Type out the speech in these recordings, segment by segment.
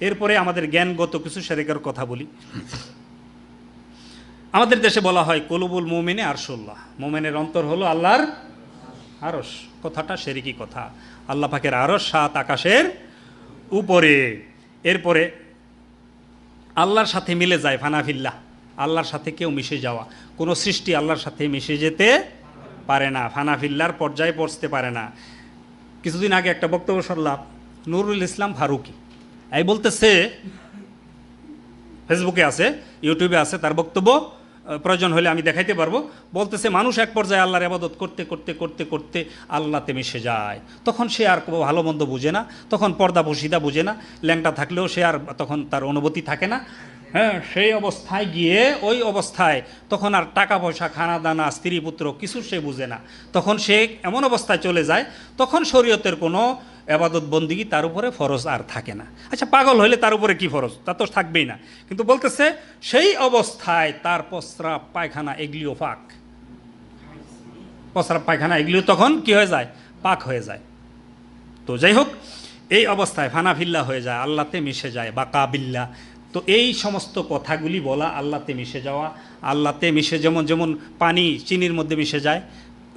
এরপরে আমাদের জ্ঞানগত কিছু সেরেকের কথা বলি। আমাদের দেশে বলা হয়, কলুবুল মোমেনে আরশোল্লাহ। মোমেনের অন্তর হলো আল্লাহর আরস কথাটা সেরিকি কথা। আল্লাহ পাকের আরস সাত আকাশের উপরে। এরপরে, আল্লাহর সাথে মিলে যায় ফানাফিল্লাহ। আল্লাহর সাথে কেউ মিশে যাওয়া। কোনো সৃষ্টি আল্লাহর সাথে মিশে যেতে পারে না। ফানাফিল্লার পর্যায়ে পৌঁছতে পারে না। কিছুদিন আগে একটা বক্তব্য শুনলাম, নুরুল ইসলাম ফারুকি। এই বলতেছে, ফেসবুকে আছে, ইউটিউবে আছে, তার বক্তব্য প্রয়োজন হলে আমি দেখাইতে পারব। বলতেছে, মানুষ এক পর্যায়ে আল্লাহর আবাদত করতে করতে করতে করতে আল্লাহতে মিশে যায়। তখন সে আর ভালো মন্দ বুঝে না, তখন পর্দা বসিদা বুঝে না, ল্যাংটা থাকলেও সে আর তখন তার অনুভূতি থাকে না। হ্যাঁ সেই অবস্থায় গিয়ে ওই অবস্থায় তখন আর টাকা পয়সা খানা দানা স্ত্রী পুত্র কিছু সে বুঝে না। তখন সে এমন অবস্থায় চলে যায়, তখন শরীয়তের কোনো আবাদত বন্দিগি তার উপরে ফরজ আর থাকে না। আচ্ছা পাগল হলে তার উপরে কি ফরজ? তা তো থাকবেই না। কিন্তু বলতেছে, সেই অবস্থায় তার প্রস্রাব পায়খানা এগুলিও পাক প্রস্রাব পায়খানা এগুলিও তখন কি হয়ে যায়? পাক হয়ে যায়। তো যাই হোক, এই অবস্থায় ফানাফিল্লা হয়ে যায় আল্লাহতে মিশে যায় বা কাবিল্লা তো এই সমস্ত কথাগুলি বলা আল্লাতে মিশে যাওয়া, আল্লাতে মিশে যেমন যেমন পানি চিনির মধ্যে মিশে যায়,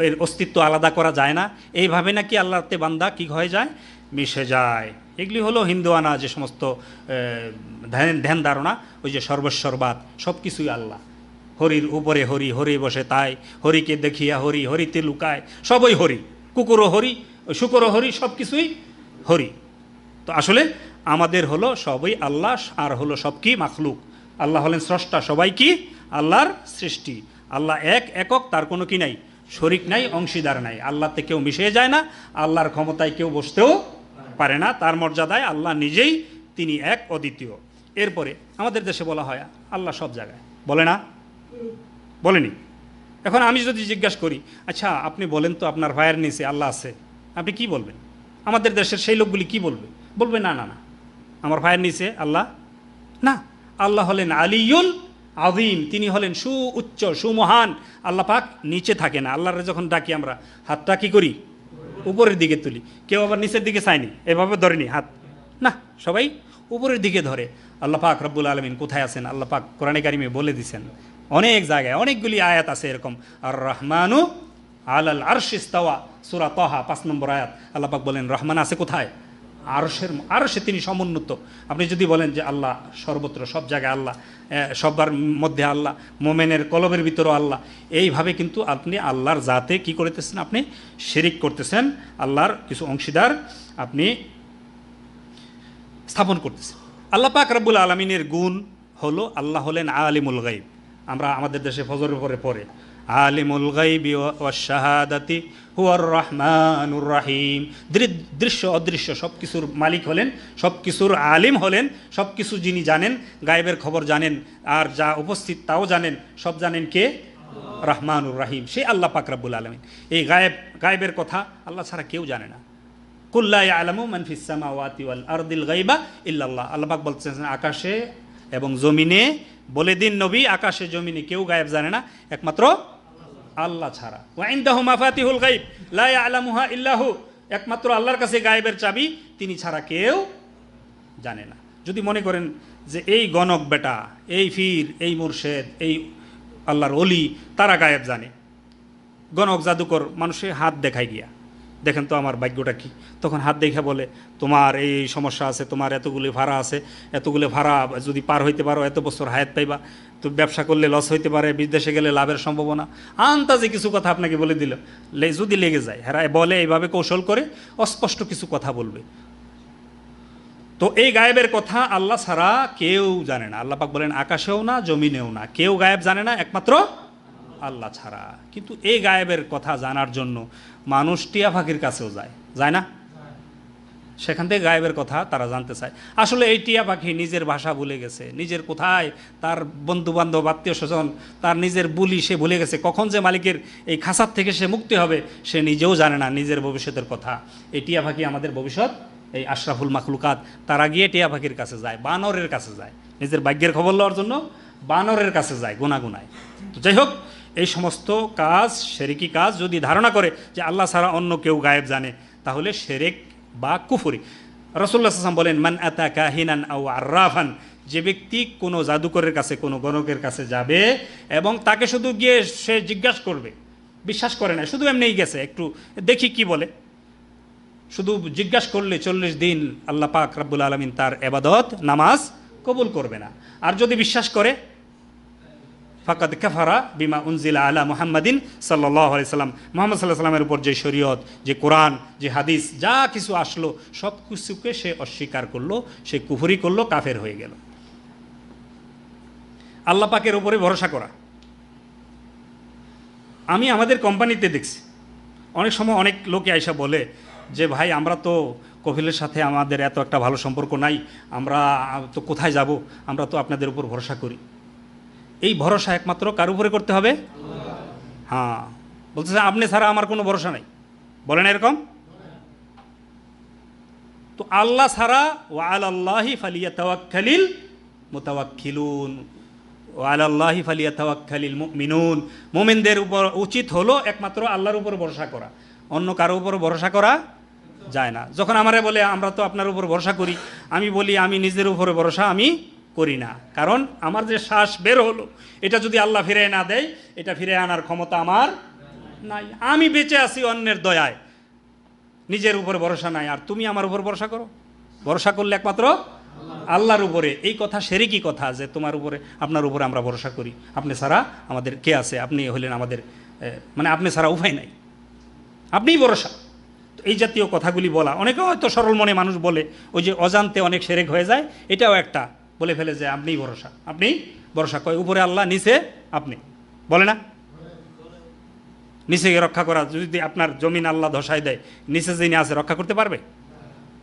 এর অস্তিত্ব আলাদা করা যায় না। এইভাবে নাকি আল্লাহতে বান্দা কি হয়ে যায়? মিশে যায়। এগুলি হলো হিন্দুয়ানা যে সমস্ত ধ্যান ধ্যান ধারণা, ওই যে সর্বস্বরবাদ সব কিছুই আল্লাহ। হরির উপরে হরি হরি বসে তাই, হরিকে দেখিয়া হরি, হরিতে লুকায়, সবই হরি। কুকুরও হরি, শুকরও হরি সব কিছুই হরি। তো আসলে আমাদের হলো সবই আল্লাহ, আর হলো সব কি? মাখলুক। আল্লাহ হলেন স্রষ্টা, সবাই কি? আল্লাহর সৃষ্টি। আল্লাহ এক, একক, তার কোনো কি নাই? শরিক নাই, অংশীদার নাই। আল্লাহতে কেউ মিশে যায় না, আল্লাহর ক্ষমতায় কেউ বসতেও পারে না। তার মর্যাদায় আল্লাহ নিজেই তিনি এক, অদ্বিতীয়। এরপরে আমাদের দেশে বলা হয় আল্লাহ সব জায়গায়। বলে না? বলেনি। এখন আমি যদি জিজ্ঞাসা করি আচ্ছা আপনি বলেন তো আপনার ভাইয়ের নিচে আল্লাহ আছে, আপনি কি বলবেন? আমাদের দেশের সেই লোকগুলি কি বলবে? বলবে না না না। আমার ভাইয়ের নিচে, আল্লাহ? না। আল্লাহ হলেন আলিউল আদিম তিনি হলেন সু উচ্চ সুমহান। আল্লাহ পাক নিচে থাকে না। আল্লাহরে যখন ডাকি আমরা, হাতটা কি করি? উপরের দিকে তুলি। কেউ আবার নিচের দিকে চায়নি। এভাবে ধরেনি হাত। না, সবাই উপরের দিকে ধরে। আল্লাহ পাক রব্বুল আলমিন কোথায় আছেন? আল্লাহ পাক কোরআনে কারিমে বলে দিছেন। অনেক জায়গায় অনেকগুলি আয়াত আছে এরকম। আর রহমানু আলাল আরশিস্তাওয়া সুরা তহা, পাঁচ নম্বর আয়াত। আল্লাহ পাক বলেন, রহমান আছে কোথায়? আরশের আরশে তিনি সমুন্নত। আপনি যদি বলেন যে আল্লাহ সর্বত্র, সব জায়গায় আল্লাহ সবার মধ্যে আল্লাহ, মোমেনের কলবের ভিতরেও আল্লাহ, এইভাবে কিন্তু আপনি আল্লাহর জাতে কি করতেছেন? আপনি শিরিক করতেছেন, আল্লাহর কিছু অংশীদার আপনি স্থাপন করতেছেন। আল্লাহ পাক রব্বুল আলমিনের গুণ হলো আল্লাহ হলেন আলিমুল গাইব আমরা আমাদের দেশে ফজরের পরে পড়ে। আলিমুল গাইবি শাহাদাতি হুয়ার রহমানুর রাহিম। দৃশ্য অদৃশ্য সব কিছুর মালিক হলেন সব কিছুর আলিম হলেন সব কিছু যিনি জানেন, গায়েবের খবর জানেন, আর যা উপস্থিত তাও জানেন, সব জানেন কে? রহমানুর রাহিম। সেই আল্লাহ পাক রব্বুল আলমিন। এই গায়েব গায়েবের কথা আল্লাহ ছাড়া কেউ জানে না। কুল্লা আলামু মানফিস সামাওয়াতি ওয়াল আরদিল গাইবা ইল্লাল্লাহ। আল্লাহ পাক বলতেছেন, আকাশে এবং জমিনে বলে দিন নবী, আকাশে, জমিনে কেউ গায়েব জানে না, একমাত্র আল্লাহ ছাড়া। ইল্লাহু, একমাত্র আল্লাহর কাছে গায়েবের চাবি, তিনি ছাড়া কেউ জানে না। যদি মনে করেন যে এই গণক বেটা, এই ফির, এই মুর্শেদ, এই আল্লাহর অলি তারা গায়েব জানে। গণক, জাদুকর মানুষের হাত দেখায় গিয়া। দেখেন তো আমার ভাগ্যটা কি? তখন হাত দেখে বলে, তোমার এই সমস্যা আছে, তোমার এতগুলি ভাড়া আছে, এতগুলি ভাড়া যদি পার হইতে পারো, এত বছর হায়াত পাইবা। তো ব্যবসা করলে লস হইতে পারে, বিদেশে গেলে লাভের সম্ভাবনা। আন্তাজে কিছু কথা আপনাকে বলে দিল। যদি লেগে যায় হ্যাঁ বলে, এইভাবে কৌশল করে অস্পষ্ট কিছু কথা বলবে। তো এই গায়েবের কথা আল্লাহ ছাড়া কেউ জানে না। আল্লাহ পাক বলেন, আকাশেও না, জমিনেও না। কেউ গায়েব জানে না, একমাত্র আল্লাহ ছাড়া। কিন্তু এই গায়েবের কথা জানার জন্য মানুষ টিয়া ফাঁকির কাছেও যায়। যায় না? সেখান থেকে গায়েবের কথা তারা জানতে চায়। আসলে এই টিয়া পাখি নিজের ভাষা ভুলে গেছে। নিজের কোথায়? তার বন্ধু বান্ধব আত্মীয় স্বজন, তার নিজের বুলি সে ভুলে গেছে। কখন যে মালিকের এই খাসার থেকে সে মুক্তি হবে, সে নিজেও জানে না নিজের ভবিষ্যতের কথা। এই টিয়া পাখি আমাদের ভবিষ্যৎ, এই আশরাফুল মাখলুকাত, তারা গিয়ে টিয়া পাখির কাছে যায়, বানরের কাছে যায়। নিজের ভাগ্যের খবর লওয়ার জন্য বানরের কাছে যায়, গুনাগুনায়। তো যাই হোক এই সমস্ত কাজ, সেরেকি কাজ যদি ধারণা করে যে আল্লাহ ছাড়া অন্য কেউ গায়েব জানে, তাহলে সেরেক বা কুফুরি। রসুল্লাহ আসলাম বলেন, মান আতা কাহিনান আও আর্রাফান যে ব্যক্তি কোনো জাদুকরের কাছে, কোনো গণকের কাছে যাবে এবং তাকে শুধু গিয়ে সে জিজ্ঞাসা করবে, বিশ্বাস করে না, শুধু এমনিই গেছে, একটু দেখি কি বলে। শুধু জিজ্ঞাসা করলে চল্লিশ দিন আল্লাহ পাক রাব্বুল আলমিন তার এবাদত, নামাজ কবুল করবে না। আর যদি বিশ্বাস করে ফাকাদ কাফারা বিমা উনজিলা আলা মুহাম্মাদিন সাল্লাহ সাল্লাম। মোহাম্মদ সাল্লাহ সাল্লামের উপর যে শরীয়ত, যে কোরআন, যে হাদিস, যা কিছু আসলো, সব কিছুকে সে অস্বীকার করল, সে কুফরি করল, কাফের হয়ে গেল। আল্লাহ পাকের উপরে ভরসা করা। আমি আমাদের কোম্পানিতে দেখছি, অনেক সময় অনেক লোকে আইসা বলে যে, ভাই, আমরা তো কফিলের সাথে আমাদের এত একটা ভালো সম্পর্ক নাই, আমরা তো কোথায় যাব? আমরা তো আপনাদের উপর ভরসা করি। এই ভরসা একমাত্র কার উপরে করতে হবে? হ্যাঁ। বলতেছে, আপনি ছাড়া আমার কোনো ভরসা নাই। বলেন এরকম? তো আল্লাহ ছাড়া ও আল্লাহি ফালিয়া তাওয়াক্কালিল মোতাওয়াক্কিলুন। ও আল্লাহি ফালিয়া তাওয়াক্কালিল মিনুন মোমেনদের উপর উচিত হলো একমাত্র আল্লাহর উপর ভরসা করা। অন্য কারও উপর ভরসা করা যায় না। যখন আমারে বলে, আমরা তো আপনার উপর ভরসা করি, আমি বলি, আমি নিজের উপরে ভরসা, আমি করি না। কারণ আমার যে শ্বাস বের হলো, এটা যদি আল্লাহ ফিরে না দেয়, এটা ফিরে আনার ক্ষমতা আমার নাই। আমি বেঁচে আছি অন্যের দয়ায়। নিজের উপরে ভরসা নাই। আর তুমি আমার উপর ভরসা করো? ভরসা করলে একমাত্র আল্লাহর উপরে। এই কথা সেরিকি কথা যে তোমার উপরে, আপনার উপরে আমরা ভরসা করি। আপনি ছাড়া আমাদের কে আছে? আপনি হলেন আমাদের মানে আপনি ছাড়া উপায় নাই। আপনিই ভরসা। তো এই জাতীয় কথাগুলি বলা, অনেকে হয়তো সরল মনে মানুষ বলে, ওই যে অজান্তে অনেক সেরেক হয়ে যায়, এটাও একটা। বলে ফেলে যে আপনিই ভরসা। আপনি ভরসা কয়? উপরে আল্লাহ, নিচে আপনি। বলে না? নিচে রক্ষা করা, যদি আপনার জমিন আল্লাহ ধসায় দেয়, নিচে যিনি আছে, রক্ষা করতে পারবে?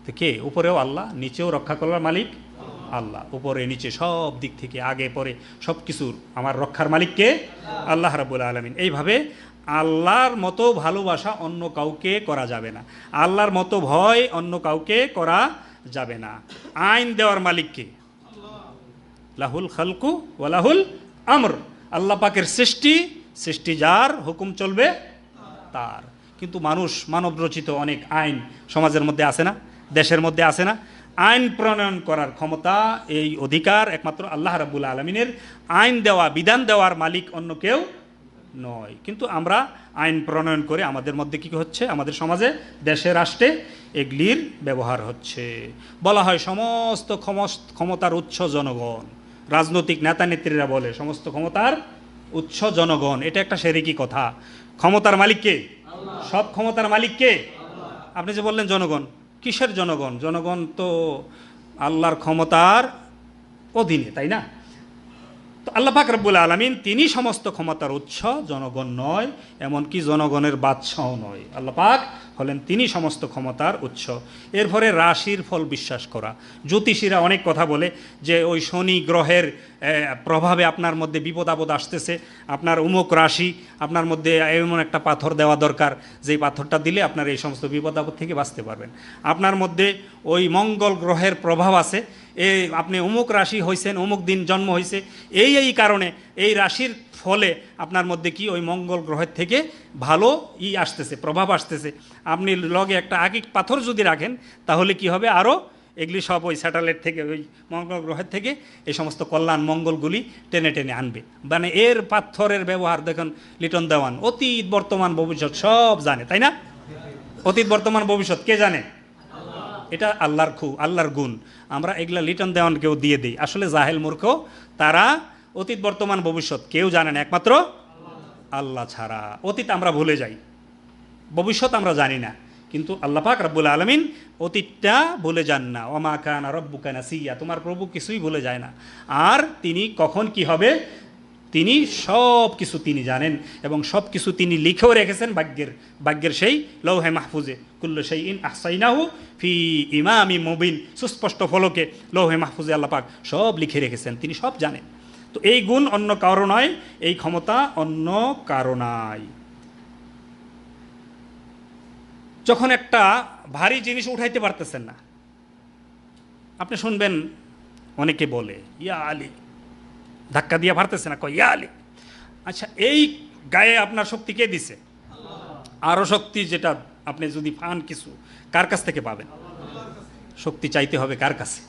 তো কে? উপরেও আল্লাহ, নিচেও রক্ষা করার মালিক আল্লাহ। উপরে, নিচে সব দিক থেকে, আগে, পরে সব কিছুর আমার রক্ষার মালিককে আল্লাহ রাবুল আলমিন। এইভাবে আল্লাহর মতো ভালোবাসা অন্য কাউকে করা যাবে না। আল্লাহর মতো ভয় অন্য কাউকে করা যাবে না। আইন দেওয়ার মালিককে লাহুল খালকু ওয়ালাহুল আমর। আল্লাহ পাকের সৃষ্টি সৃষ্টি যার, হুকুম চলবে তার। কিন্তু মানুষ মানব রচিত অনেক আইন সমাজের মধ্যে আছে না, দেশের মধ্যে আছে না। আইন প্রণয়ন করার ক্ষমতা এই অধিকার একমাত্র আল্লাহ রাবুল আলমিনের। আইন দেওয়া, বিধান দেওয়ার মালিক অন্য কেউ নয়। কিন্তু আমরা আইন প্রণয়ন করে আমাদের মধ্যে কী হচ্ছে? আমাদের সমাজে, দেশে, রাষ্ট্রে এগুলির ব্যবহার হচ্ছে। বলা হয় সমস্ত ক্ষমতার উৎস জনগণ। রাজনৈতিক নেতা নেত্রীরা বলে সমস্ত ক্ষমতার উৎস জনগণ। এটা একটা সেরিকি কথা। ক্ষমতার মালিককে সব ক্ষমতার মালিককে আপনি যে বললেন জনগণ কিসের জনগণ? জনগণ তো আল্লাহর ক্ষমতার অধীনে তাই না? তো আল্লাহ পাক রব্বুল আলমিন তিনি সমস্ত ক্ষমতার উৎস জনগণ নয় এমনকি জনগণের বাদশাহ নয়। আল্লাহ পাক হলেন তিনি সমস্ত ক্ষমতার উৎস। এরপরে রাশির ফল বিশ্বাস করা। জ্যোতিষীরা অনেক কথা বলে যে ওই শনি গ্রহের প্রভাবে আপনার মধ্যে বিপদ আপদ আসতেছে, আপনার উমুক রাশি, আপনার মধ্যে এমন একটা পাথর দেওয়া দরকার যেই পাথরটা দিলে আপনার এই সমস্ত বিপদ আপদ থেকে বাঁচতে পারবেন। আপনার মধ্যে ওই মঙ্গল গ্রহের প্রভাব আছে, এ, আপনি অমুক রাশি হয়েছেন অমুক দিন জন্ম হয়েছে এই এই কারণে এই রাশির ফলে আপনার মধ্যে কি ওই মঙ্গল গ্রহের থেকে ভালো ই আসতেছে, প্রভাব আসতেছে। আপনি লগে একটা আগে পাথর যদি রাখেন, তাহলে কি হবে? আরও এগুলি সব ওই স্যাটেলাইট থেকে, ওই মঙ্গল গ্রহের থেকে এই সমস্ত কল্যাণ মঙ্গলগুলি টেনে টেনে আনবে। মানে এর পাথরের ব্যবহার দেখুন, লিটন দেওয়ান, অতীত, বর্তমান, ভবিষ্যৎ সব জানে, তাই না? অতীত, বর্তমান, ভবিষ্যৎ কে জানে? এটা আল্লাহর খু, আল্লাহর গুণ। আমরা এগুলা লিটন দেওয়ানকেও দিয়ে দিই। আসলে জাহেল মূর্খ, তারা অতীত, বর্তমান, ভবিষ্যৎ কেউ জানে না, একমাত্র আল্লাহ ছাড়া। অতীত আমরা ভুলে যাই, ভবিষ্যৎ আমরা জানি না, কিন্তু আল্লাহ পাক রব্বুল আলমিন অতীতটা ভুলে যান না। ওমা কানা রব্বু কানা সিয়া তোমার প্রভু কিছুই ভুলে যায় না। আর তিনি কখন কি হবে? তিনি সব কিছু তিনি জানেন এবং সব কিছু তিনি লিখেও রেখেছেন ভাগ্যের ভাগ্যের সেই লৌহে মাহফুজে। কুল্ল সেই ইন আহসাইনাহু ফি ইমামি মুবিন, সুস্পষ্ট ফলকে লৌহে মাহফুজে আল্লাহ পাক সব লিখে রেখেছেন, তিনি সব জানেন। তো এই গুণ অন্য কারও নয় এই ক্ষমতা অন্য কারও নাই। যখন একটা ভারী জিনিস উঠাইতে পারতেছেন না, আপনি শুনবেন, অনেকে বলে, ইয়া আলী, ধাক্কা দিয়ে পারতেছে না, কয়, ইয়া আলী আচ্ছা এই গায়ে আপনার শক্তি কে দিছে? আরও শক্তি যেটা আপনি যদি পান কিছু, কার কাছ থেকে পাবেন? শক্তি চাইতে হবে কার কাছে?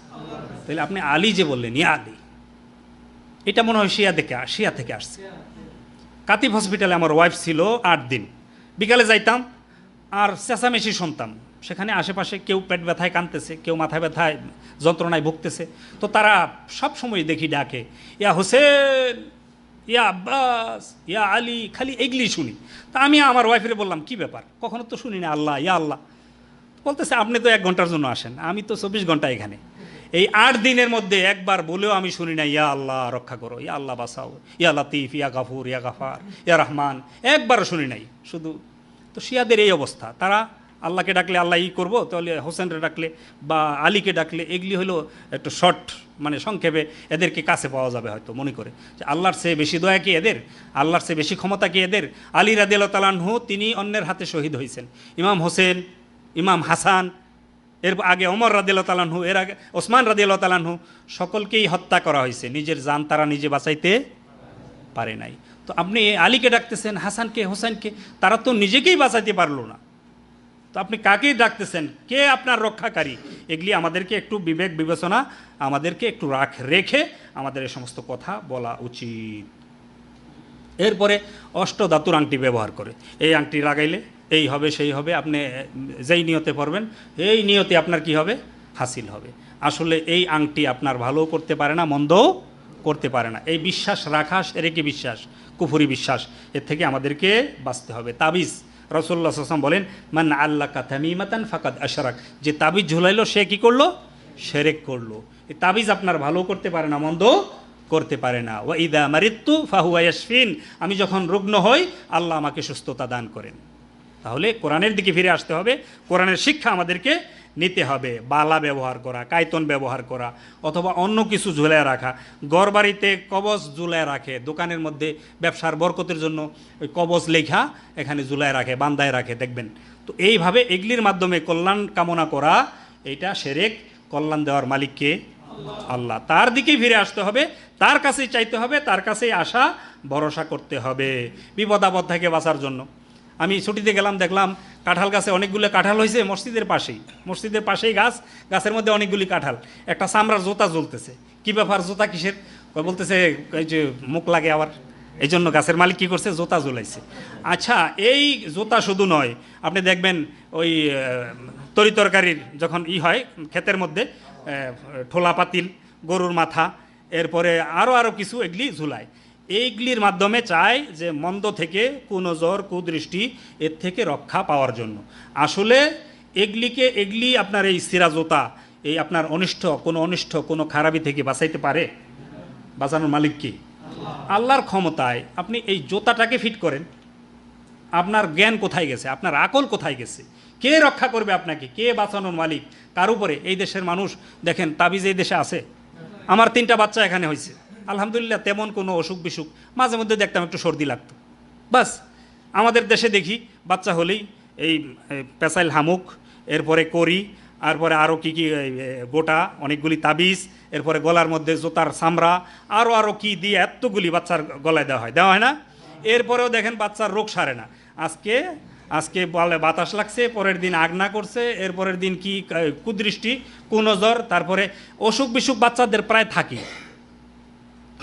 তাহলে আপনি আলী যে বললেন, ইয়া আলী এটা মনে হয় শিয়া থেকে শিয়া থেকে আসছে। কাতিব হসপিটালে আমার ওয়াইফ ছিল আট দিন। বিকালে যাইতাম, আর চেঁচামেচি শুনতাম। সেখানে আশেপাশে কেউ পেট ব্যথায় কাঁদতেছে, কেউ মাথা ব্যথায় যন্ত্রণায় ভুগতেছে। তো তারা সব সময় দেখি ডাকে, ইয়া হোসেন, ইয়া আব্বাস, ইয়া আলী, খালি এগুলি শুনি। তা আমি আমার ওয়াইফের বললাম, কি ব্যাপার? কখনো তো শুনি না, আল্লাহ, ইয়া আল্লাহ। বলতেছে, আপনি তো এক ঘণ্টার জন্য আসেন, আমি তো চব্বিশ ঘণ্টা এখানে। এই আট দিনের মধ্যে একবার বলেও আমি শুনি না ইয়া আল্লাহ, রক্ষা করো, ইয়া আল্লাহ বাসাও ইয়া লাতিফ, ইয়া গাফুর, ইয়া গাফার, ইয়া রহমান। একবারও শুনি নাই, শুধু তো শিয়াদের এই অবস্থা। তারা আল্লাহকে ডাকলে আল্লাহ ই করব, তাহলে হোসেনরে ডাকলে বা আলীকে ডাকলে এগুলি হলো একটু শর্ট মানে সংক্ষেপে এদেরকে কাছে পাওয়া যাবে হয়তো মনে করে। যে আল্লাহর চেয়ে বেশি দয়া কি এদের? আল্লাহর চেয়ে বেশি ক্ষমতা কি এদের? আলী রাদিয়াল তালানহু তিনি অন্যের হাতে শহীদ হয়েছেন। ইমাম হোসেন, ইমাম হাসান এর আগে ওমর রাদিয়াল তালানহু এর আগে ওসমান রাদিয়াল তালানহু সকলকেই হত্যা করা হয়েছে। নিজের জান তারা নিজে বাঁচাইতে পারে নাই। তো আপনি আলীকে ডাকতেছেন, হাসানকে হোসেনকে তারা তো নিজেকেই বাঁচাইতে পারল না। তো আপনি কাকেই ডাকতেছেন? কে আপনার রক্ষাকারী? এগুলি আমাদেরকে একটু বিবেক বিবেচনা, আমাদেরকে একটু রাখ, রেখে আমাদের এই সমস্ত কথা বলা উচিত। এরপরে অষ্টধাতুর আংটি ব্যবহার করে। এই আংটি লাগাইলে এই হবে, সেই হবে, আপনি যেই নিয়তে পড়বেন, এই নিয়তে আপনার কি হবে? হাসিল হবে। আসলে এই আংটি আপনার ভালো করতে পারে না, মন্দও করতে পারে না। এই বিশ্বাস রাখা সেরেকি বিশ্বাস, কুফুরি বিশ্বাস, এর থেকে আমাদেরকে বাঁচতে হবে। তাবিজ রসল্লা সাসম বলেন, মান আল্লাহ কাথামিমাতান ফাকাদ আশারাক। যে তাবিজ ঝুলাইলো, সে কি করল? সেরেক করল। এই তাবিজ আপনার ভালো করতে পারে না মন্দ করতে পারে না। ওয়া ইদা মারিত্তু ফাহুয়া ইয়াসফিন আমি যখন রুগ্ন হই, আল্লাহ আমাকে সুস্থতা দান করেন। তাহলে কোরআনের দিকে ফিরে আসতে হবে। কোরআনের শিক্ষা আমাদেরকে নিতে হবে। বালা ব্যবহার করা কায়তন ব্যবহার করা, অথবা অন্য কিছু ঝুলায় রাখা। গড় বাড়িতে কবচ ঝুলায় রাখে, দোকানের মধ্যে ব্যবসার বরকতের জন্য ওই কবচ লেখা এখানে ঝুলায় রাখে, বান্দায় রাখে, দেখবেন। তো এইভাবে এগুলির মাধ্যমে কল্যাণ কামনা করা, এটা সেরেক কল্যাণ দেওয়ার মালিককে আল্লাহ। তার দিকেই ফিরে আসতে হবে, তার কাছেই চাইতে হবে, তার কাছেই আশা, ভরসা করতে হবে। বিপদ থেকে বাঁচার জন্য। আমি ছুটিতে গেলাম, দেখলাম কাঁঠাল গাছে অনেকগুলো কাঁঠাল হয়েছে মসজিদের পাশেই। মসজিদের পাশেই গাছ, গাছের মধ্যে অনেকগুলি কাঁঠাল। একটা চামড়ার জোতা জ্বলতেছে। কী ব্যাপার, জোতা কিসের? বলতেছে, এই যে মুখ লাগে আবার। এই জন্য গাছের মালিক কী করছে? জোতা জ্বলাইছে। আচ্ছা এই জোতা শুধু নয়, আপনি দেখবেন ওই তরি তরকারির যখন ই হয়, ক্ষেতের মধ্যে ঠোলা পাতিল, গরুর মাথা, এরপরে আরও আরও কিছু এগুলি ঝুলায়। এইগুলির মাধ্যমে চায় যে মন্দ থেকে কুনজর, কুদৃষ্টি এর থেকে রক্ষা পাওয়ার জন্য। আসলে এগুলিকে, এগুলি আপনার এই সিরাজোতা, এই আপনার অনিষ্ট, কোনো অনিষ্ট, কোনো খারাপি থেকে বাঁচাইতে পারে? বাঁচানোর মালিক কি? আল্লাহর ক্ষমতায় আপনি এই জোতাটাকে ফিট করেন। আপনার জ্ঞান কোথায় গেছে? আপনার আকল কোথায় গেছে? কে রক্ষা করবে আপনাকে? কে বাঁচানোর মালিক? কার উপরে এই দেশের মানুষ, দেখেন তাবিজ এই দেশে আছে। আমার তিনটা বাচ্চা এখানে হয়েছে আলহামদুলিল্লাহ তেমন কোনো অসুখ বিসুখ মাঝে মধ্যে দেখতাম একটু সর্দি লাগতো। বাস আমাদের দেশে দেখি বাচ্চা হলেই এই এ, পেঁচাইল হামুক এরপরে করি তারপরে আরও কী কী গোটা অনেকগুলি তাবিজ এরপরে গলার মধ্যে জোতার চামড়া আরও আরও কী দিয়ে এতগুলি বাচ্চার গলায় দেওয়া হয় দেওয়া হয় না? এরপরেও দেখেন বাচ্চার রোগ সারে না। আজকে আজকে বলে বাতাস লাগছে পরের দিন আগনা করছে এরপরের দিন কি কুদৃষ্টি কুনজর তারপরে অসুখ বিসুখ বাচ্চাদের প্রায় থাকে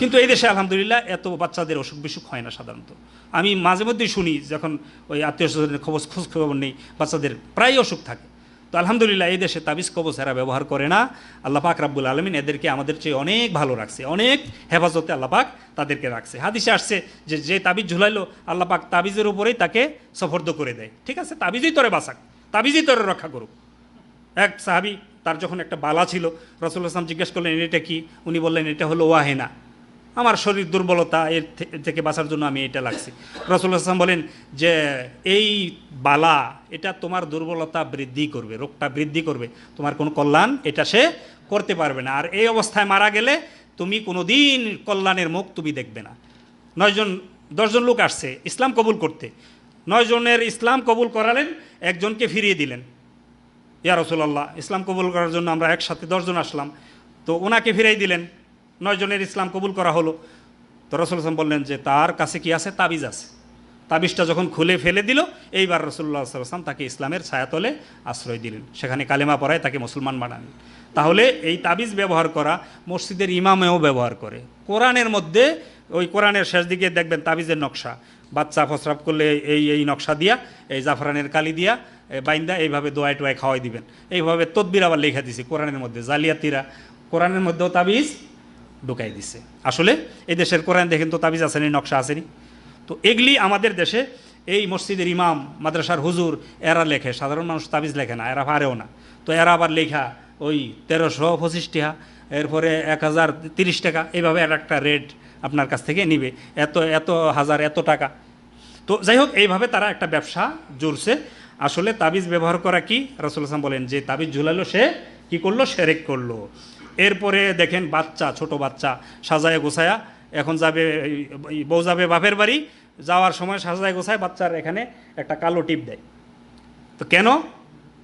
কিন্তু এই দেশে আলহামদুলিল্লাহ এত বাচ্চাদের অসুখ বিসুখ হয় না সাধারণত। আমি মাঝে মধ্যেই শুনি যখন ওই আত্মীয় স্বজনের খবর খোঁজ খবর নেই, বাচ্চাদের প্রায় অসুখ থাকে। তো আলহামদুলিল্লাহ এই দেশে তাবিজ কবচ এরা ব্যবহার করে না। আল্লাহ পাক রাব্বুল আলমিন এদেরকে আমাদের চেয়ে অনেক ভালো রাখছে, অনেক হেফাজতে আল্লাহ পাক তাদেরকে রাখছে। হাদিসে আসছে যে যে তাবিজ ঝুলাইলো, আল্লাহ পাক তাবিজের উপরেই তাকে সফর্দ করে দেয়। ঠিক আছে, তাবিজই তোরে বাঁচাক, তাবিজই তোরে রক্ষা করুক। এক সাহাবি, তার যখন একটা বালা ছিল রসুল আসলাম জিজ্ঞেস করলেন, এটা কি? উনি বললেন, এটা হলো ওয়াহেনা। আমার শরীর দুর্বলতা এর থেকে বাঁচার জন্য আমি এটা লাগছি। রসুল আসলাম বলেন যে, এই বালা, এটা তোমার দুর্বলতা বৃদ্ধি করবে, রোগটা বৃদ্ধি করবে। তোমার কোনো কল্যাণ এটা সে করতে পারবে না। আর এই অবস্থায় মারা গেলে তুমি কোনো দিন কল্যাণের মুখ তুমি দেখবে না। নয়জন দশজন লোক আসছে ইসলাম কবুল করতে। নয়জনের ইসলাম কবুল করালেন, একজনকে ফিরিয়ে দিলেন। ইয়া রসুল্লাহ ইসলাম কবুল করার জন্য আমরা একসাথে দশজন আসলাম। তো ওনাকে ফিরাই দিলেন। নয় জনের ইসলাম কবুল করা হলো। তো রসুল আসলাম বললেন যে, তার কাছে কি আছে? তাবিজ আছে। তাবিজটা যখন খুলে ফেলে দিল, এইবার রসুল্লাহ সাল্লাম তাকে ইসলামের ছায়াতলে আশ্রয় দিলেন। সেখানে কালেমা পড়ায় তাকে মুসলমান বানালেন। তাহলে এই তাবিজ ব্যবহার করা মসজিদের ইমামেও ব্যবহার করে। কোরআনের মধ্যে, ওই কোরআনের শেষ দিকে দেখবেন তাবিজের নকশা। বাচ্চা ফসরাপ করলে এই এই নকশা দিয়া, এই জাফরানের কালি দিয়া বাইন্দা এইভাবে দোয়াই টোয়াই খাওয়াই দিবেন। এইভাবে তদবির আবার লেখা দিছে কোরআনের মধ্যে, জালিয়াতিরা। কোরআনের মধ্যেও তাবিজ ঢুকাই দিছে। আসলে এই দেশের কোরআন দেখেন তো তাবিজ আসেনি নকশা আসেনি তো এগুলি আমাদের দেশে এই মসজিদের ইমাম, মাদ্রাসার হুজুর, এরা লেখে। সাধারণ মানুষ তাবিজ লেখে না, এরা পারেও না। তো এরা আবার লেখা ওই তেরোশো পঁচিশ টাকা এরপরে এক হাজার তিরিশ টাকা এইভাবে এক একটা রেট আপনার কাছ থেকে নিবে। এত এত হাজার, এত টাকা। তো যাই হোক, এইভাবে তারা একটা ব্যবসা জুড়ছে। আসলে তাবিজ ব্যবহার করা কি? রাসুল বলেন, যে তাবিজ ঝুলালো সে কি করল? সেরেক করল। এরপরে দেখেন বাচ্চা, ছোট বাচ্চা, সাজায় গোছায়া, এখন যাবে বউ যাবে বাপের বাড়ি, যাওয়ার সময় সাজায় গোছায় বাচ্চার এখানে একটা কালো টিপ দেয়। তো কেন?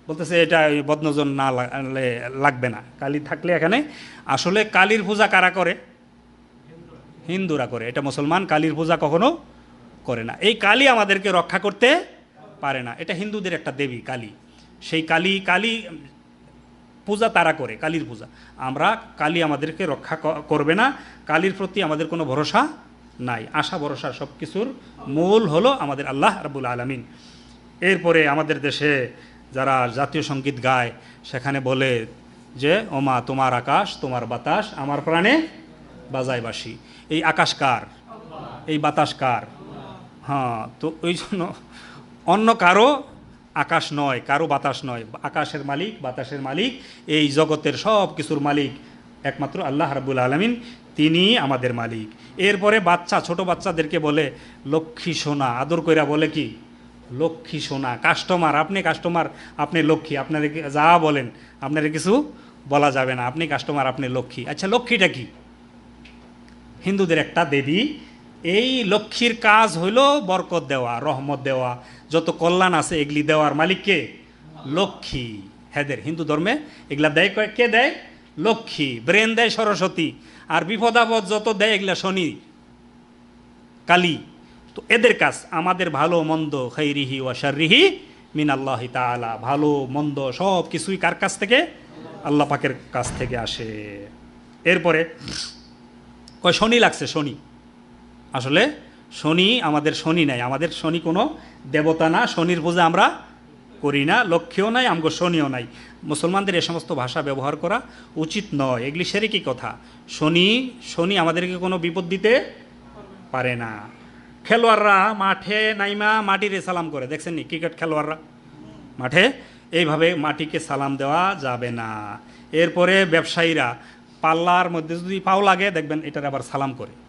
বলতেছে এটা বদনজন না লাগবে না। কালি থাকলে এখানে, আসলে কালীর পূজা কারা করে? হিন্দুরা করে। এটা মুসলমান কালীর পূজা কখনো করে না। এই কালী আমাদেরকে রক্ষা করতে পারে না। এটা হিন্দুদের একটা দেবী, কালী। সেই কালী কালী পূজা তারা করে, কালীর পূজা। আমরা কালী আমাদেরকে রক্ষা করবে না, কালীর প্রতি আমাদের কোনো ভরসা নাই। আশা, ভরসা সব কিছুর মূল হলো আমাদের আল্লাহ রাবুল আলমিন। এরপরে আমাদের দেশে যারা জাতীয় সংগীত গায়, সেখানে বলে যে, ওমা, তোমার আকাশ, তোমার বাতাস, আমার প্রাণে বাজায় বাসি এই আকাশ কার? এই বাতাস কার? হ্যাঁ তো ওই জন্য অন্য কারও আকাশ নয়, কারও বাতাস নয়। আকাশের মালিক, বাতাসের মালিক, এই জগতের সব কিছুর মালিক একমাত্র আল্লাহ রাবুল আলমিন তিনি আমাদের মালিক। এরপরে বাচ্চা, ছোট বাচ্চাদেরকে বলে, লক্ষ্মী সোনা। আদর কইরা বলে কি? লক্ষ্মী সোনা। কাস্টমার, আপনি কাস্টমার, আপনি লক্ষ্মী। আপনার যা বলেন আপনার কিছু বলা যাবে না। আপনি কাস্টমার, আপনি লক্ষ্মী। আচ্ছা লক্ষ্মীটা কি? হিন্দুদের একটা দেবী। এই লক্ষ্মীর কাজ হইল বরকত দেওয়া, রহমত দেওয়া। যত কল্যাণ আছে, এগুলি দেওয়ার মালিককে লক্ষ্মী। হেদের হিন্দু ধর্মে এগুলা দেয় কে দেয়? লক্ষ্মী। ব্রেন দেয় সরস্বতী। আর বিপদ আপদ যত দেয়, এগুলা শনি, কালী। তো এদের কাজ, আমাদের ভালো, মন্দ খৈরিহি ওয়াশারিহি মিন আল্লাহি তাআলা। ভালো, মন্দ সব কিছুই কার কাছ থেকে? আল্লাহ পাকের কাছ থেকে আসে। এরপরে, কয়, শনি লাগছে, শনি। আসলে শনি আমাদের শনি নাই। আমাদের শনি কোনো দেবতা না, শনির পূজা আমরা করি না লক্ষ্যও নাই, আমগো শনিও নাই। মুসলমানদের এ সমস্ত ভাষা ব্যবহার করা উচিত নয়। এগুলি সেরে কি কথা? শনি শনি আমাদেরকে কোনো বিপদ দিতে পারে না। খেলোয়াড়রা মাঠে নাইমা মাটিরে সালাম করে। দেখছেন নি ক্রিকেট খেলোয়াড়রা? মাঠে এইভাবে মাটিকে সালাম দেওয়া যাবে না। এরপরে ব্যবসায়ীরা, পাল্লার মধ্যে যদি পাও লাগে, দেখবেন এটার আবার সালাম করে।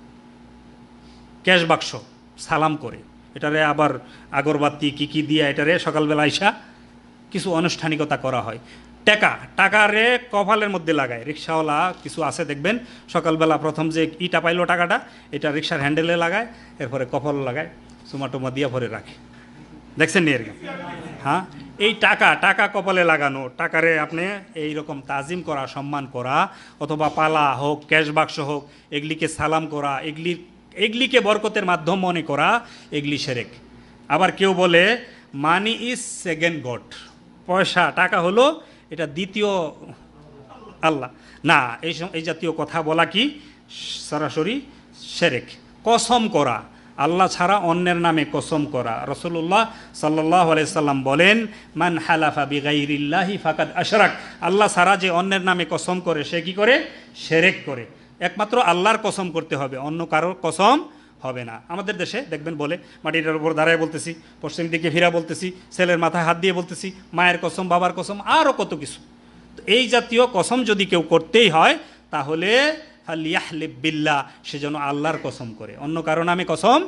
ক্যাশ বাক্স, সালাম করে। এটারে আবার আগরবাতি কি কি দিয়ে এটারে সকালবেলা আইসা কিছু আনুষ্ঠানিকতা করা হয়। টাকা, টাকারে কপালের মধ্যে লাগায়। রিক্সাওয়ালা কিছু আছে দেখবেন, সকালবেলা প্রথম যে ইটা পাইলো টাকাটা, এটা রিক্সার হ্যান্ডেলে লাগায়, এরপরে কপাল লাগায়, চুমা টুমা দিয়া ভরে রাখে। দেখছেন এরকম? হ্যাঁ? এই টাকা টাকা কপালে লাগানো, টাকারে আপনি এই রকম তাজিম করা, সম্মান করা, অথবা পালা হোক, ক্যাশ বাক্স হোক, এগুলিকে সালাম করা, এগুলির এগুলিকে বরকতের মাধ্যম মনে করা এগুলি সেরেক। আবার কেউ বলে, মানি ইজ সেকেন্ড গড। পয়সা, টাকা হলো এটা দ্বিতীয় আল্লাহ। না, এই এই জাতীয় কথা বলা কি? সরাসরি সেরেক। কসম করা। আল্লাহ ছাড়া অন্যের নামে কসম করা। রসুল্লাহ সাল্লাহ সাল্লাম বলেন, মান হালাফা বিগাইরিল্লাহি ফাকাদ আশরাক। আল্লাহ ছাড়া যে অন্যের নামে কসম করে, সে কি করে? সেরেক করে। একমাত্র আল্লাহর কসম করতে হবে, অন্য কারোর কসম হবে না। আমাদের দেশে, দেখবেন বলে, মাটিটার উপর দাঁড়ায় বলতেছি, পশ্চিম দিকে ফিরা বলতেছি, ছেলের মাথায় হাত দিয়ে বলতেছি, মায়ের কসম, বাবার কসম আরও কত কিছু। তো এই জাতীয় কসম যদি কেউ করতেই হয়, তাহলে বিল্লাহ, সে যেন আল্লাহর কসম করে। অন্য কারও নামে কসম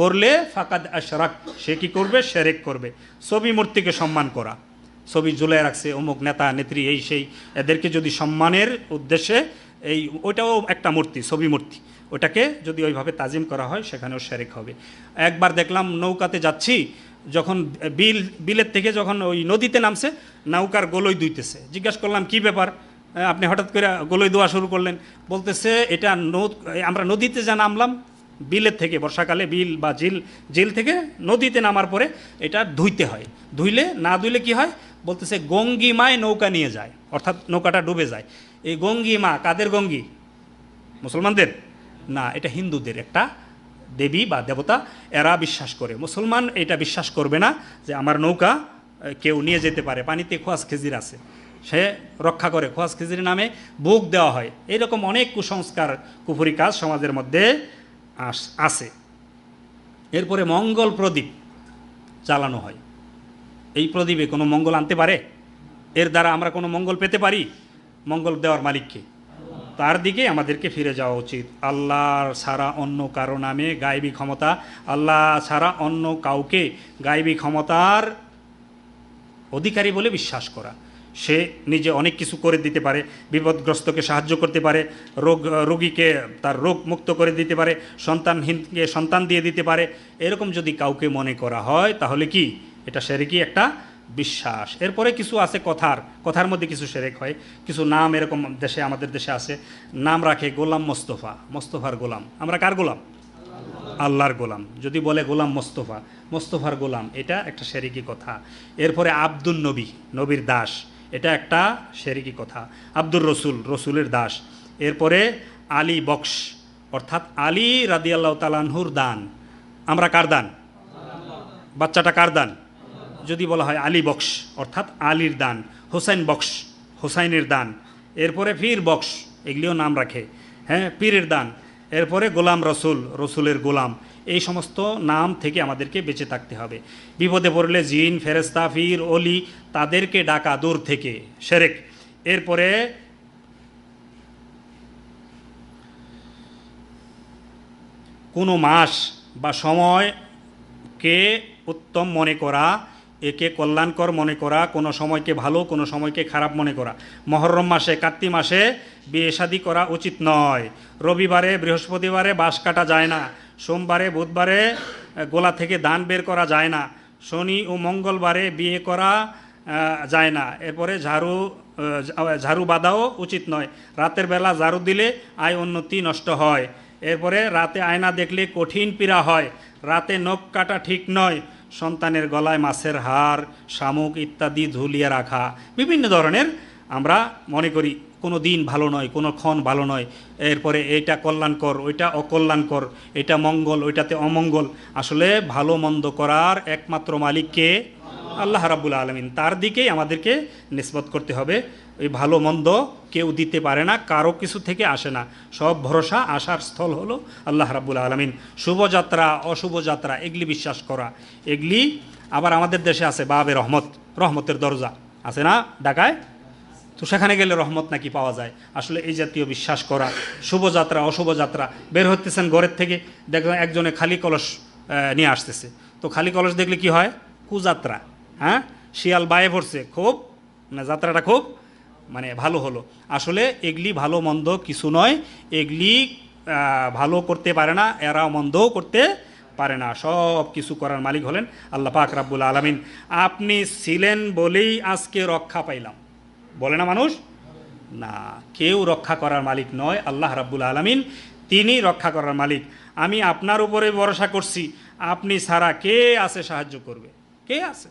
করলে ফাকাদ আশরাক, সে কী করবে? সেরেক করবে। ছবি মূর্তিকে সম্মান করা। ছবি ঝুলে রাখছে, অমুক নেতা, নেত্রী, এই, সেই। এদেরকে যদি সম্মানের উদ্দেশ্যে এই ওইটাও একটা মূর্তি, ছবি মূর্তি। ওটাকে যদি ওইভাবে তাজিম করা হয়, সেখানেও সেরেক হবে। একবার দেখলাম নৌকাতে যাচ্ছি, যখন বিল, বিলের থেকে যখন ওই নদীতে নামছে, নৌকার গোলই দুইতেছে। জিজ্ঞাসা করলাম, কি ব্যাপার? আপনি হঠাৎ করে গোলই দেওয়া শুরু করলেন? বলতেছে, এটা আমরা নদীতে যা নামলাম, বিলের থেকে, বর্ষাকালে বিল বা জিল ঝিল থেকে নদীতে নামার পরে এটা ধুইতে হয়। ধুইলে, না ধুইলে কি হয়? বলতেছে, গঙ্গিমায় নৌকা নিয়ে যায়, অর্থাৎ নৌকাটা ডুবে যায়। এই গঙ্গি মা, কাদের গঙ্গি? মুসলমানদের? না, এটা হিন্দুদের, একটা দেবী বা দেবতা, এরা বিশ্বাস করে। মুসলমান এটা বিশ্বাস করবে না যে আমার নৌকা কেউ নিয়ে যেতে পারে। পানিতে খোয়াজ খেজির আছে। সে রক্ষা করে। খোয়াজ খেজির নামে বুক দেওয়া হয়। এরকম অনেক কুসংস্কার, কুফুরি কাজ সমাজের মধ্যে আস- এরপরে মঙ্গল প্রদীপ জ্বালানো হয়। এই প্রদীপে কোনো মঙ্গল আনতে পারে? এর দ্বারা আমরা কোনো মঙ্গল পেতে পারি? মঙ্গল দেওয়ার মালিককে। তার দিকে আমাদেরকে ফিরে যাওয়া উচিত। আল্লাহর ছাড়া অন্য কারও নামে গায়েবী ক্ষমতা, আল্লাহ ছাড়া অন্য কাউকে গায়েবী ক্ষমতার অধিকারী বলে বিশ্বাস করা। সে নিজে অনেক কিছু করে দিতে পারে, বিপদগ্রস্তকে সাহায্য করতে পারে, রোগ, রোগীকে তার রোগ মুক্ত করে দিতে পারে, সন্তানহীনকে সন্তান দিয়ে দিতে পারে। এরকম যদি কাউকে মনে করা হয়, তাহলে কি? এটা সেরে কি একটা বিশ্বাস। এরপরে কিছু আছে কথার কথার মধ্যে কিছু সেরেক হয়। কিছু নাম এরকম দেশে, আমাদের দেশে আছে। নাম রাখে গোলাম মোস্তফা। মোস্তফার গোলাম। আমরা কার গোলাম? আল্লাহর গোলাম। যদি বলে গোলাম মোস্তফা, মোস্তফার গোলাম, এটা একটা শেরিকি কথা। এরপরে আব্দুল নবী, নবীর দাস, এটা একটা শেরিকি কথা। আব্দুর রসুল, রসুলের দাস। এরপরে আলী বক্স, অর্থাৎ আলী রাদিয়াল্লাহ তালানহুর দান। আমরা কার দান? বাচ্চাটা কার দান? যদি বলা হয় আলী বক্স, অর্থাৎ আলীর দান, হোসাইন বক্স, হোসাইনের দান, এরপরে পীর বক্স, এগুলিও নাম রাখে। হ্যাঁ পীরের দান, এরপরে গোলাম রসুল, রসুলের গোলাম, এই সমস্ত নাম থেকে আমাদেরকে বেঁচে থাকতে হবে। বিপদে পড়লে জিন ফেরেস্তা ফির অলি, তাদেরকে ডাকা দূর থেকে, সেরেক। এরপরে কোনো মাস বা সময়কে উত্তম মনে করা একে কল্যাণকর মনে করা, কোনো সময়কে ভালো, কোনো সময়কে খারাপ মনে করা। মহরম মাসে, কার্তিক মাসে বিয়ে শাদি করা উচিত নয়। রবিবারে, বৃহস্পতিবারে বাঁশ কাটা যায় না। সোমবারে, বুধবারে গোলা থেকে দান বের করা যায় না। শনি ও মঙ্গলবারে বিয়ে করা যায় না। এরপরে ঝাড়ু ঝাড়ু বাঁধাও উচিত নয়। রাতের বেলা ঝাড়ু দিলে আয় উন্নতি নষ্ট হয়। এরপরে রাতে আয়না দেখলে কঠিন পীড়া হয়। রাতে নখ কাটা ঠিক নয়। সন্তানের গলায় মাছের হার শামুক ইত্যাদি ঝুলিয়ে রাখা। বিভিন্ন ধরনের আমরা মনে করি, কোনো দিন ভালো নয়, কোনো ক্ষণ ভালো নয়। এরপরে এটা কল্যাণকর, ওইটা অকল্যাণকর, এটা মঙ্গল, ওইটাতে অমঙ্গল। আসলে ভালো মন্দ করার একমাত্র মালিককে আল্লাহ রাবুল আলমিন। তার দিকেই আমাদেরকে নিষ্পত করতে হবে। ওই ভালো মন্দ কেউ দিতে পারে না, কারও কিছু থেকে আসে না। সব ভরসা আসার স্থল হলো আল্লাহ রাবুল আলমিন। শুভযাত্রা অশুভ যাত্রা, এগুলি বিশ্বাস করা। এগুলি আবার আমাদের দেশে আছে, বাবে রহমত, রহমতের দরজা। আছে না ঢাকায়? তো সেখানে গেলে রহমত নাকি পাওয়া যায়? আসলে এই জাতীয় বিশ্বাস করা শুভযাত্রা অশুভযাত্রা বের হতেছেন ঘরের থেকে, দেখবেন একজনে খালি কলস নিয়ে আসতেছে। তো খালি কলস দেখলে কি হয়? কুযাত্রা হ্যাঁ? শিয়াল বায়ে পড়ছে, খুব মানে যাত্রাটা খুব মানে ভালো হলো। আসলে এগুলি ভালো মন্দ কিছু নয়। এগুলি ভালো করতে পারে না এরা মন্দও করতে পারে না। সব কিছু করার মালিক হলেন আল্লাহ পাক রাব্বুল আলমিন। আপনি ছিলেন বলেই আজকে রক্ষা পাইলাম। বলে না মানুষ? না, কেউ রক্ষা করার মালিক নয়, আল্লাহ রাব্বুল আলমিন। তিনি রক্ষা করার মালিক। আমি আপনার উপরে ভরসা করছি। আপনি ছাড়া কে আছে সাহায্য করবে? কে আছে?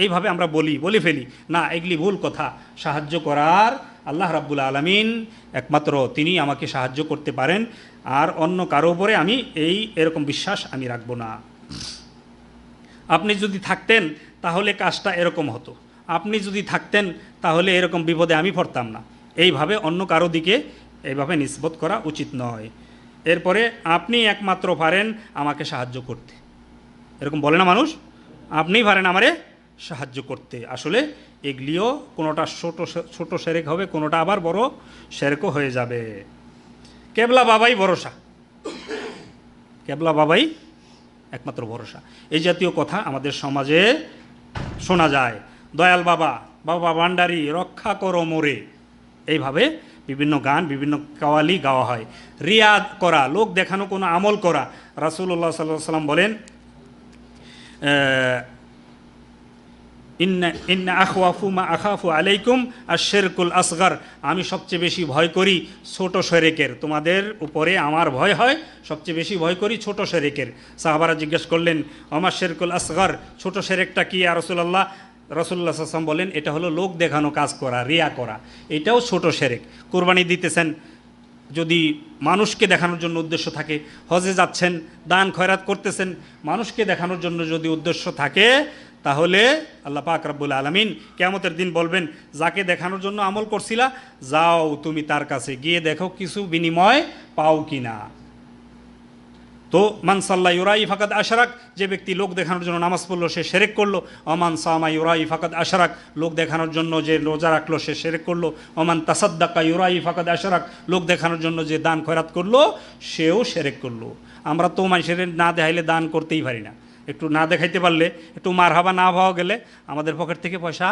এইভাবে আমরা বলি, বলে ফেলি। না, এগুলি ভুল কথা। সাহায্য করার আল্লাহ রাব্বুল আলমিন একমাত্র তিনি আমাকে সাহায্য করতে পারেন। আর অন্য কারও উপরে আমি এই এরকম বিশ্বাস আমি রাখব না। আপনি যদি থাকতেন, তাহলে কাজটা এরকম হতো। আপনি যদি থাকতেন, তাহলে এরকম বিপদে আমি পড়তাম না। এইভাবে অন্য কারও দিকে এইভাবে নিষ্পত করা উচিত নয়। এরপরে আপনি একমাত্র পারেন আমাকে সাহায্য করতে। এরকম বলে না মানুষ? আপনিই পারেন আমারে সাহায্য করতে। আসলে এগুলিও কোনোটা ছোট ছোট সেরেক হবে, কোনোটা আবার বড় সেরেকও হয়ে যাবে। কেবলা বাবাই ভরসা। কেবলা বাবাই একমাত্র ভরসা। এই জাতীয় কথা আমাদের সমাজে শোনা যায়। দয়াল বাবা বাবা ভান্ডারি রক্ষা করো মোরে। এইভাবে বিভিন্ন গান, বিভিন্ন কাওয়ালি গাওয়া হয়। রিয়াদ করা, লোক দেখানো কোনো আমল করা। রাসুল্লাহ সাল্লাহ সাল্লাম বলেন ইন্না ইন্না আখওয়াফু মা আখাফু আলাইকুম আর শেরকুল আসগার। আমি সবচেয়ে বেশি ভয় করি ছোট শেরেকের। তোমাদের উপরে আমার ভয় হয়, সবচেয়ে বেশি ভয় করি ছোট শেরেকের। সাহাবারা জিজ্ঞেস করলেন আমার শেরকুল আসগার, ছোট শেরেকটা কি আর রসুল্লাহ আসলাম বলেন, এটা হলো লোক দেখানো কাজ করা, রিয়া করা। এটাও ছোট শেরেক। কোরবানি দিতেছেন। যদি মানুষকে দেখানোর জন্য উদ্দেশ্য থাকে, হজে যাচ্ছেন, দান খয়রাত করতেছেন, মানুষকে দেখানোর জন্য যদি উদ্দেশ্য থাকে তাহলে আল্লাহ পাক রাব্বুল আলমিন কেয়ামতের দিন বলবেন, যাকে দেখানোর জন্য আমল করছিলা, যাও তুমি তার কাছে গিয়ে দেখো কিছু বিনিময় পাও কি না তো মানসাল্লাহ ইউরাই ফাকাদ আশারাক, যে ব্যক্তি লোক দেখানোর জন্য নামাজ পড়ল, সে সেরেক করল। অমান সামা ইউরাই ফাকাদ আশারাক, লোক দেখানোর জন্য যে রোজা রাখল, সে সেরেক করল। অমান তাসাদ্দাকা ইউরাই ফাকাদ আশারাক, লোক দেখানোর জন্য যে দান খয়রাত করল, সেও সেরেক করল। আমরা তো মানুষের না দেখাইলে দান করতেই পারি না। একটু না দেখাইতে পারলে, একটু মার হাবা না হওয়া গেলে আমাদের পকেট থেকে পয়সা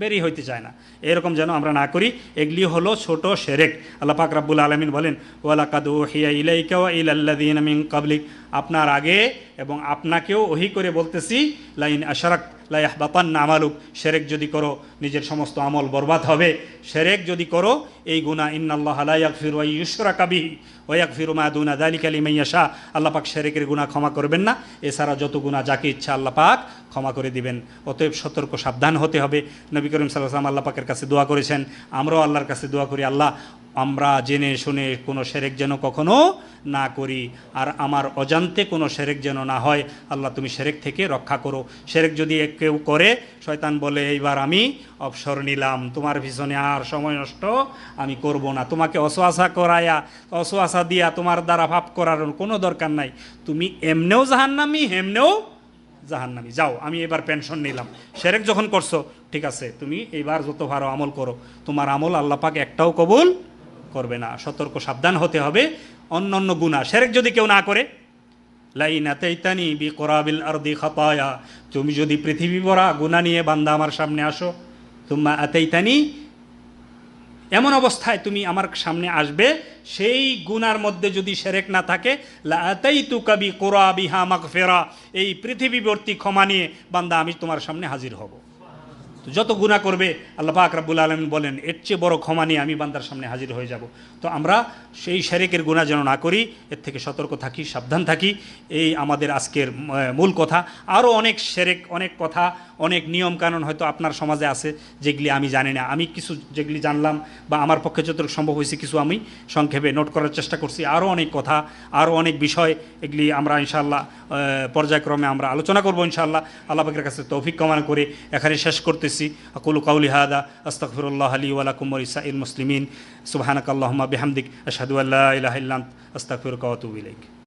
বেরি হইতে চায় না। এরকম যেন আমরা না করি, এগুলি হলো ছোট শেরেক আল্লাহ পাক রাব্বুল আলমিন বলেন, ওয়ালাকাদু হিয়া ইলাইকা ইলাল্লাদিন মিন কাবলিক আপনার আগে এবং আপনাকেও ওহি করে বলতেছি, লাইন আশারাক লাইহবাতান আমালুক শেরেক যদি করো, নিজের সমস্ত আমল বরবাদ হবে। শেরেক যদি করো, এই গুণা ইন্নাল্লাহ লাইয়াক ফির ওয়াই ইউসরা কাবি ওয়াক ফির মাদুনা দালিক আলী মাইয়াশা আল্লাহ পাক শেরেকের গুণা ক্ষমা করবেন না। এছাড়া যত গুণা যাকে ইচ্ছা আল্লাহ পাক ক্ষমা করে দিবেন। অতএব সতর্ক, সাবধান হতে হবে। নবী করিম সাল্লাহ সাল্লাম আল্লাহ পাকের কাছে দোয়া করেছেন। আমরাও আল্লাহর কাছে দোয়া করি, আল্লাহ আমরা জেনে শুনে কোনো সেরেক যেন কখনো না করি। আর আমার অজান্তে কোনো সেরেক যেন না হয়, আল্লাহ তুমি সেরেক থেকে রক্ষা করো। সেরেক যদি কেউ করে, শয়তান বলে, এইবার আমি অবসর নিলাম, তোমার পিছনে আর সময় নষ্ট আমি করব না। তোমাকে অসোয়াশা করায়া অসোয়াশা দিয়া তোমার দ্বারা ভাব করার কোনো দরকার নাই। তুমি এমনেও জাহান্নামি, হেমনেও জাহান্নামি। যাও, আমি এবার পেনশন নিলাম। সেরেক যখন করছ, ঠিক আছে, তুমি এইবার যত ভালো আমল করো। তোমার আমল আল্লাহ পাক একটাও কবুল করবে না, সতর্ক, সাবধান হতে হবে অন্য অন্য গুণা সেরেক যদি কেউ না করে লাইনাতেইতানি বি করাবিল আরদি খাতায়া। তুমি যদি পৃথিবী ভরা গুণা নিয়ে বান্দা আমার সামনে আসো তুম্মা আতেইতানি, এমন অবস্থায় তুমি আমার সামনে আসবে, সেই গুনার মধ্যে যদি সেরেক না থাকে লাতাই তু কবি কোরা বিহা মাগফেরা। এই পৃথিবীবর্তী ক্ষমা নিয়ে বান্দা আমি তোমার সামনে হাজির হব। তো যত গুণা করবে, আল্লাহ পাক রাব্বুল আলমিন বলেন, এর চেয়ে বড় ক্ষমা নিয়ে আমি বান্দার সামনে হাজির হয়ে যাব। তো আমরা সেই শেরেকের গুণা যেন না করি, এর থেকে সতর্ক থাকি, সাবধান থাকি, এই আমাদের আজকের মূল কথা। আরও অনেক শেরেক অনেক কথা, অনেক নিয়ম কানুন হয়তো আপনার সমাজে আছে, যেগুলি আমি জানি না। আমি কিছু যেগুলি জানলাম বা আমার পক্ষে যতটুকু সম্ভব হয়েছে কিছু আমি সংক্ষেপে নোট করার চেষ্টা করছি। আরও অনেক কথা আরও অনেক বিষয় এগুলি আমরা ইনশাআল্লাহ পর্যায়ক্রমে আমরা আলোচনা করব ইনশাআল্লাহ। আল্লাহ পাকের কাছে তৌফিক কমান করে এখানে শেষ المجلس أقول قولي هذا أستغفر الله لي ولكم ولسائر المسلمين. سبحانك اللهم بحمدك أشهد أن لا إله إلا أنت أستغفرك وأتوب إليك.